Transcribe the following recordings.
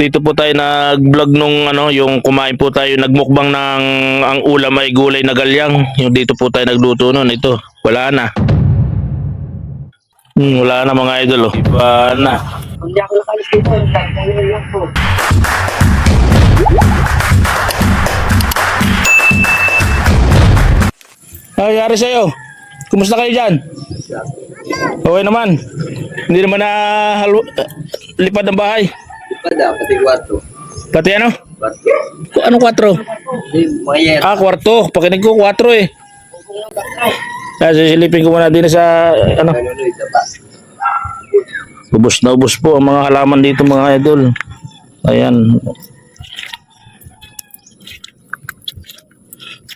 Dito po tayo nag-vlog nung ano, yung kumain po tayo, nagmukbang ng ang ulam ay gulay na galyang. Yung dito po tayo nagluto noon. Ito, wala na. Hmm, wala na mga idol. Oh. Iba na. Hindi ako sa'yo. Kumusta kayo dyan? Okay naman. Hindi naman na halu- lipad ng bahay. Pada, pati kwarto. Pati ano? Kwarto. Anong 4? Hindi, mga yer. Ah, kwarto. Pakinig ko, 4 eh. Kaya sisilipin ko muna din sa ano. Ano no, isa pa. Ubus na ubus po ang mga halaman dito mga idol. Ayan.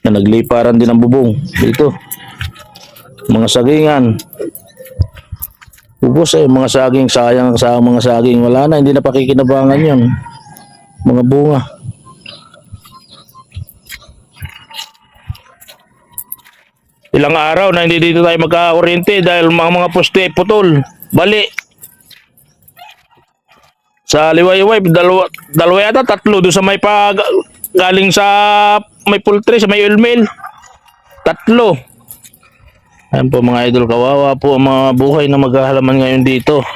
Na nagliparan din ang bubong dito. Mga sagingan. Ubus eh, mga saging, sayang sa mga saging. Wala na, hindi na pakikinabangan yun. Mga bunga. Ilang araw na hindi dito tayo magka-oriente dahil mga mga poste putol. Bali, sa liwayway, dalawa, dalawa yata, tatlo. Doon sa may pag, galing sa may poultry, sa may oil mill. Tatlo. Ayan po mga idol, kawawa po ang mga buhay na maghahalaman ngayon dito.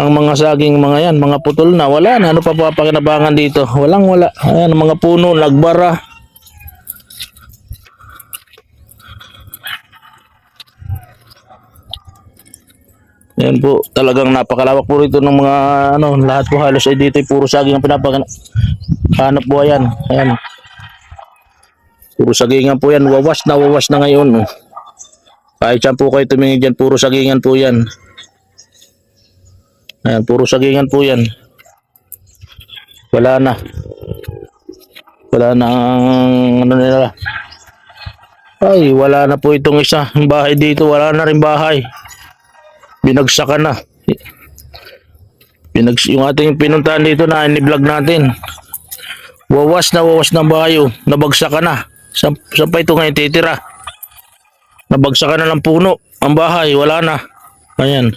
Ang mga saging mga yan, mga putol na, wala na. Ano pa pa pakinabangan dito? Walang wala. Ayan, mga puno, nagbara. Yan po, talagang napakalawak po rito ng mga ano, lahat po halos ay dito puro saging ang pinapakan hanap buhayan. Ayan. Puro sagingan po yan, wawas na wawas na ngayon. oh. Kahit saan po kayo tumingin dyan, puro sagingan po yan. Ayan, puro sagingan po yan. Wala na. Wala na ang ano nila. Ay, wala na po itong isa. Bahay dito, wala na rin bahay binagsakan na. Pinags yung ating pinuntahan dito na ini-vlog natin. Wawas na wawas ng bayo, nabagsakan na. Sa, saan pa ito ngayon titira? Nabagsakan na ng puno ang bahay, wala na. Ayan.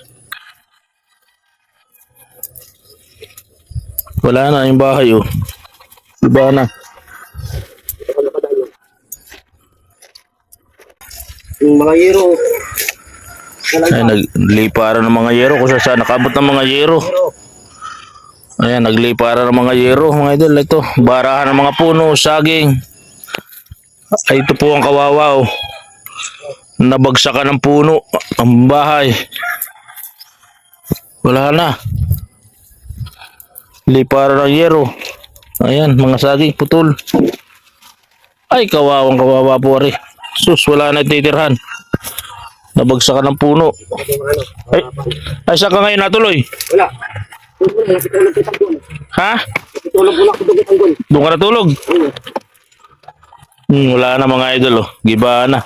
Wala na yung bahay oh. Iba na. Yung mga yero. Ay, nagliparan ng mga yero kung saan nakabot ng mga yero. Ayan, nagliparan ng mga yero, mga idol. Ito, barahan ng mga puno, saging. Ay, ito po ang kawawa, oh. Nabagsakan ng puno, ang bahay. Wala na. Liparan ng yero. Ayan, mga saging, putol. Ay, kawawang kawawa po, ari. Sus, wala na titirhan. Nabagsakan ng puno. Ay, ay saan ka ngayon natuloy? Wala. Ha? Doon ka natulog? Hmm, wala na mga idol oh. Giba na.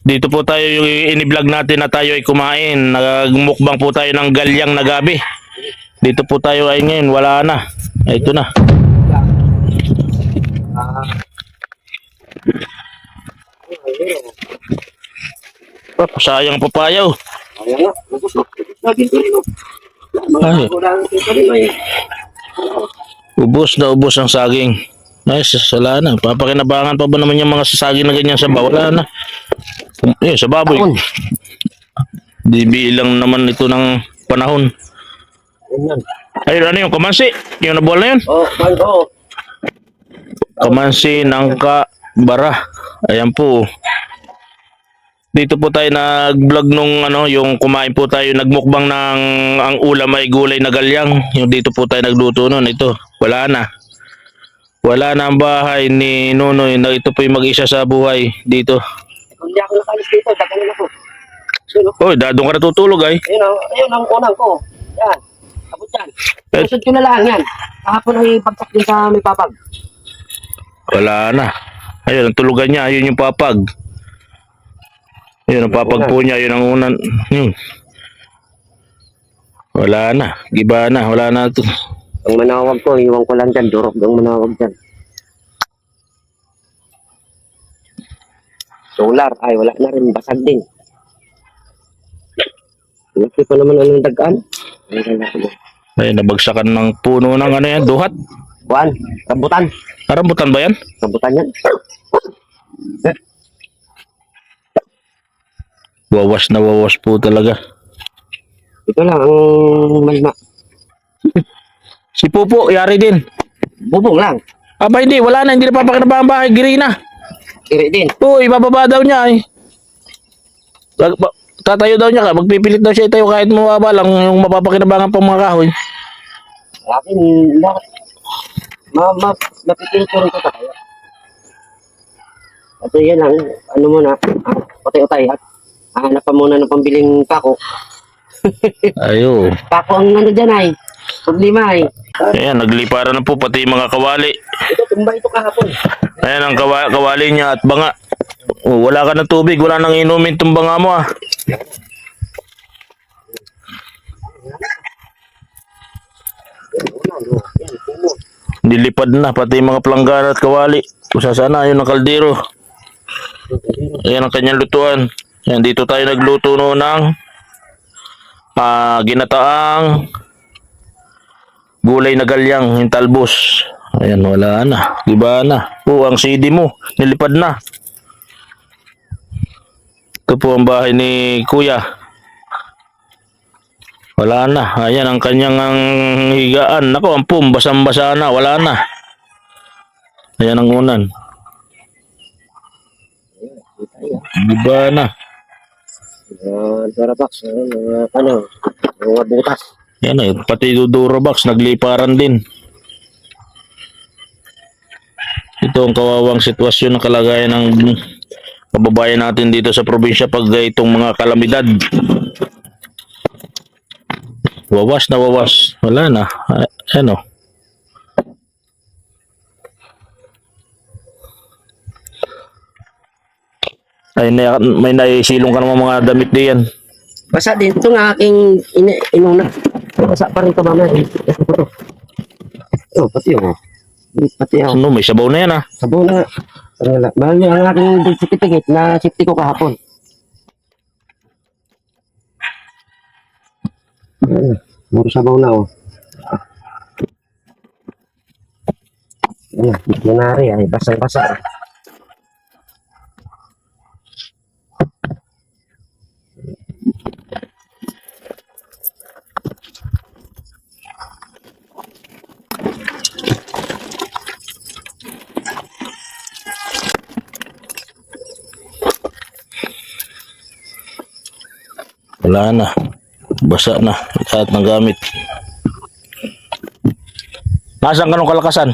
Dito po tayo yung ini-vlog natin na tayo ay kumain. Nagmukbang po tayo ng galyang na gabi. Dito po tayo ay ngayon. Wala na. Ay, ito na. Ah, sayang papayaw. Ay. Ubus na ubus ang saging. Ay, wala na. Papakinabangan pa ba naman yung mga sasaging na ganyan sa ba? Wala na. Eh, sa baboy. Taon. Di bilang naman ito ng panahon. Ay, ano yung kamansi? Yung nabuhal na yun? Oh, man, oh. Kamansi, nangka, bara. Ayan po. Dito po tayo nag-vlog nung ano, yung kumain po tayo, nagmukbang ng ang ulam ay gulay na galyang. Yung dito po tayo nagluto noon. Ito, wala na. Wala na ang bahay ni Nonoy na ito po yung mag-isa sa buhay dito. Hindi ako nakalis dito. Tangan ako. Oh. Oy, dadong ka natutulog ay. Ayun, oh. ayun ang unang ko. Yan. Abot yan. Eh. Susod ko na lang yan. Kahapon ay pagsak din sa may papag. Wala na. Ayun, ang tulugan niya. Ayun yung papag. Ayun, ang papag po niya. Ayun ang unan. Yun. Wala na. Giba na. Wala na ito. Ang manawag ko, iwan ko lang dyan. Durok ang manawag dyan. Solar, ay wala na rin. Basag din. Laki pa naman anong dagaan. Ay, nabagsakan ng puno ng ano yan, duhat. Kuan, rambutan. Karambutan ba yan? Rambutan yan. Wawas na wawas po talaga. Ito lang ang malma. Si Pupo, yari din. Bubong lang. Aba hindi, wala na, hindi na papakinabahan bahay, giri na. Kiri din. Oo, ibababa daw niya eh. Ba- Tatayo daw niya ka, magpipilit daw siya itayo kahit mababa lang yung mapapakinabangan pang mga kahoy. Akin, lahat. Ma, ma, napipilit ko rin ko tayo. At yan lang, ano muna, ah, utay-utay at hanap pa muna ng pambiling pako. Ayo. Pako ang ano dyan ay, problema ay. Ayan, nagliparan na po pati yung mga kawali. Ito, tumba ito kahapon. Ayan ang kawa- kawali niya at banga. Oh, wala ka ng tubig, wala nang inumin itong banga mo ah. Nilipad na pati yung mga planggana at kawali. Kung sana yun ang kaldero. Ayan ang kanyang lutuan. Ayan, dito tayo nagluto no ng ah, ginataang gulay na galyang, yung talbos. Ayan, wala na. Iba na. Oo, ang CD mo, nilipad na. Ito po ang bahay ni Kuya. Wala na. Ayan ang kanyang ang higaan. Nako, ang pum, basang-basa na. Wala na. Ayan ang unan. Iba na. Uh, Durabox, uh, ano, mga butas. Yan eh, pati Durabox nagliparan din. Ito ang kawawang sitwasyon ng kalagayan ng kababayan natin dito sa probinsya pag itong mga kalamidad. Wawas na wawas. Wala na. Ah, Ano? Ay, may naisilong ka naman mga damit diyan. Basa din. Ito nga aking inuna. Basa pa rin ito mamaya. Ito po to. Oh, pati oh. Pati oh. Ano, may sabaw na yan ah. Sabaw na. Mahal niya ang aking certificate na safety ko kahapon. Ayun. Puro sabaw na oh. Ayan, nangyari ay basang-basa. Wala na. Basa na. Lahat ng gamit. Nasaan ka nung kalakasan?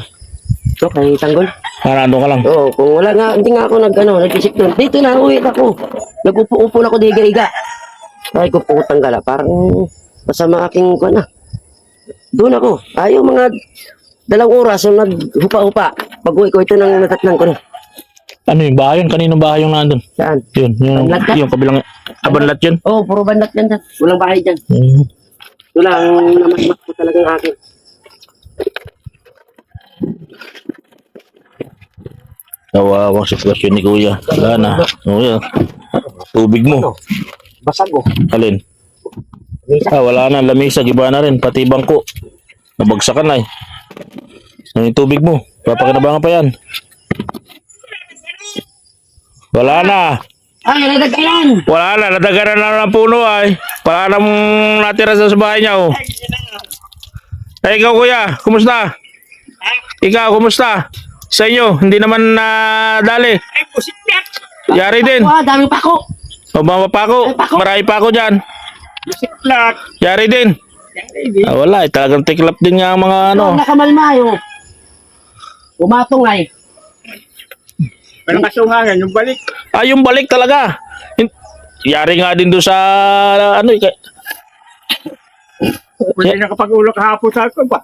Ito, kay Tanggol. Ah, nandun ka lang. Oo, kung wala nga, hindi nga ako nag, ano, nag-isip doon. Dito na, uwi ako. Nag-upo-upo na ako di higa Ay, ko po tanggala. Parang masama aking, ko na. Doon ako. Ayaw mga dalawang oras yung naghupa-hupa. Pag uwi ko, ito nang natatnan ko na. Ano yung bahay yun? Kaninong bahay yung nandun? Saan? Yun, yung, Banlat yung kabilang abanlat yun. Oo, oh, puro bandat yan dyan. Walang bahay dyan. Hmm. Ito lang, namasmak ko talagang akin. Nawawang sitwasyon ni Kuya. Wala na. Yan. Tubig mo. Basag oh. Alin? Ah, wala na. Lamisa. Giba na rin. Pati bangko. Nabagsakan na eh. Ano yung tubig mo? Papakinabangan pa yan. Wala na. Ay, nadagyan! Wala na. Nadagaran na ng puno ay. Wala nang natira sa bahay niya oh. Eh, ikaw kuya. Kumusta? Ikaw, kumusta? Sa inyo, hindi naman na dali. Ay, pusit na! Yari din. Wah, daming pako. O mga pako. Marami pa ako dyan. Pusit lang! Yari din. Ah, wala eh. Talagang tiklap din nga ang mga ano. Ano? Nakamalmayo. Umatong ay. Parang kasungangan, yung balik. Ah, yung balik talaga. Yari nga din doon sa ano eh. kay- Kung hindi nakapag-ulo kahapon sa akin ba?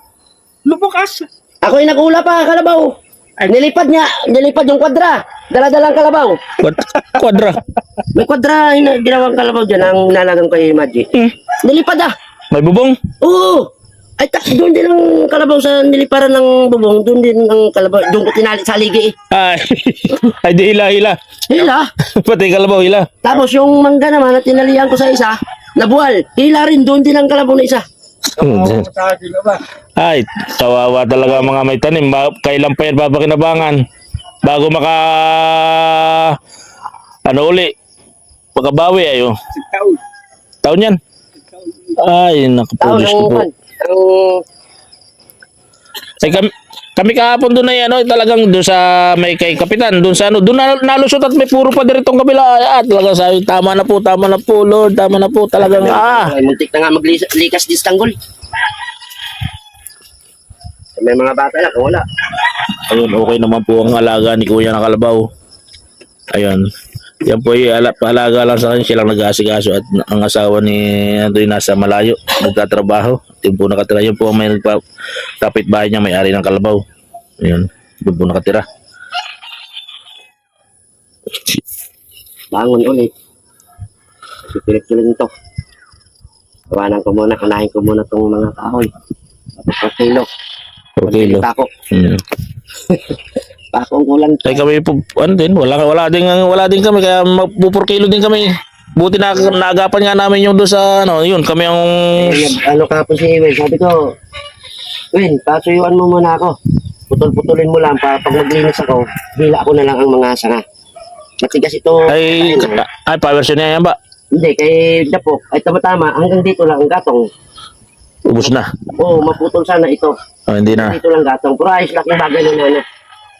Lumukas! Ako yung nag-ula pa, kalabaw. Ay. Nilipad niya, nilipad yung kwadra. Dala-dalang kalabaw. Kwad- Kwadra. May kwadra, yung ginawang kalabaw dyan, ang nalagang kay Maji. Hmm. Nilipad ah. May bubong. Oo. Ay, ta, doon din ang kalabaw sa niliparan ng bubong. Doon din ang kalabaw. Doon ko tinali sa ligi eh. Ay, ay di hila, hila. Hila. Pati kalabaw, hila. Tapos yung mangga naman na tinalihan ko sa isa, nabuwal. Hila rin, doon din ang kalabaw na isa. Akin naman. Ay, kawawa talaga mga may tanim. Ba- kailan pa yan babakinabangan? Bago maka... Ano uli? Pagkabawi ayo. Taon. Taon yan? Ay, Tao ng ko po. kan. Ang Ay, kami, kami kahapon doon ay ano, talagang doon sa may kay kapitan, doon sa ano, doon na, nalusot at may puro pa diretong kabila. Ay, ah, talagang sabi, tama na po, tama na po, Lord, tama na po, talagang ah. Ay, muntik na nga maglikas di Istanbul. May mga bata na, wala. Ayun, okay naman po ang alaga ni Kuya na Kalabaw. Ayun. Yan po ay ala, paalaga lang sa kanya, silang nag-aasikaso at ang asawa ni Andoy nasa malayo, nagtatrabaho. Yung po nakatira, yun po ang may nagpa, kapitbahay niya, may-ari ng Kalabaw. Ayun, doon po nakatira. Bangon ulit. Sipilit-pilit to. Kawanan ko muna, kanahin ko muna itong mga kahoy. Tapos kilo. Per kilo. Pako. Hmm. Pako ang kulang. Ay kami po, ano din, wala, wala din, wala din kami, kaya magpupur kilo din kami. Buti na naagapan nga namin yung doon sa, ano, yun, kami ang, Eh, ano kapon si Ewen, sabi ko, Wen, pasuyuan mo muna ako. Putol-putulin mo lang para pag maglinis ako, hila ako na lang ang mga sanga. Matigas ito. ay, ay, power niya yan ba? Hindi, kay Dapok, ay tama-tama, hanggang dito lang ang gatong. Ubus na. Oo, maputol sana ito. Oh, hindi na. Dito lang gatong. Pero ayos laking bagay na ano.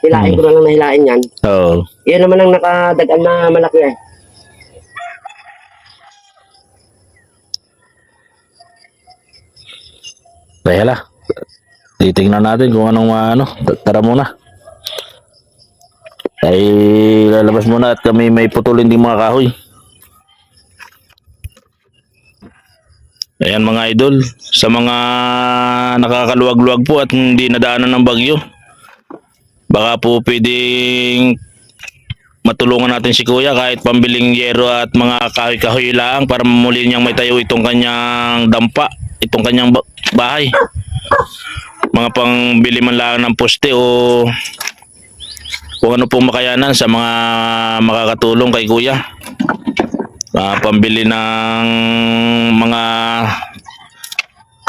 Hilain ko na lang nahilain yan. Oo. Yan naman ang nakadagan na malaki eh. Kaya la. Titingnan natin kung anong ano. Tara muna. Ay lalabas muna at kami may putulin din mga kahoy. Ayan mga idol, sa mga nakakaluwag-luwag po at hindi nadaanan ng bagyo. Baka po pwedeng matulungan natin si Kuya kahit pambiling yero at mga kahoy-kahoy lang para muli niyang may tayo itong kanyang dampa, itong kanyang ba- bahay. Mga pangbili man lang ng poste o kung ano pong makayanan sa mga makakatulong kay Kuya. Ah, pambili ng mga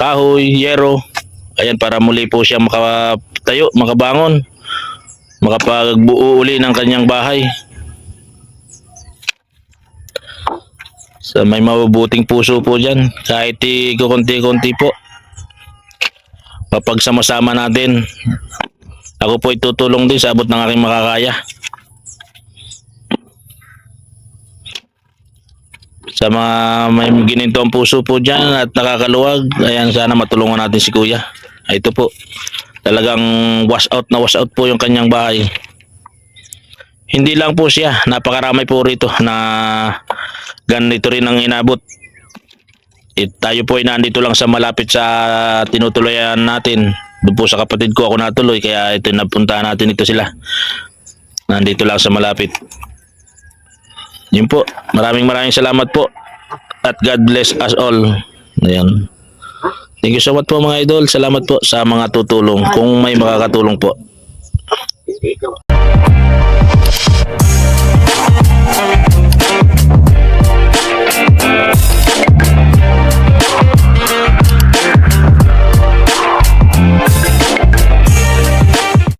kahoy, yero. Ayan, para muli po siya makatayo, makabangon makapagbuo uli ng kanyang bahay. Sa may mabubuting puso po dyan, kahit i konti-konti po. Kapag sama-sama natin, ako po itutulong din sa abot ng aking makakaya. Sa mga may gininto ang puso po dyan at nakakaluwag, ayan sana matulungan natin si Kuya. Ito po, talagang wash out na wash out po yung kanyang bahay. Hindi lang po siya, napakarami po rito na ganito rin ang inabot. It, tayo po ay nandito lang sa malapit sa tinutuloyan natin. Doon po sa kapatid ko ako natuloy kaya ito napuntahan natin ito sila. Nandito lang sa malapit. Yun po, maraming maraming salamat po. At God bless us all. Ayan. Thank you so much po mga idol. Salamat po sa mga tutulong kung may makakatulong po.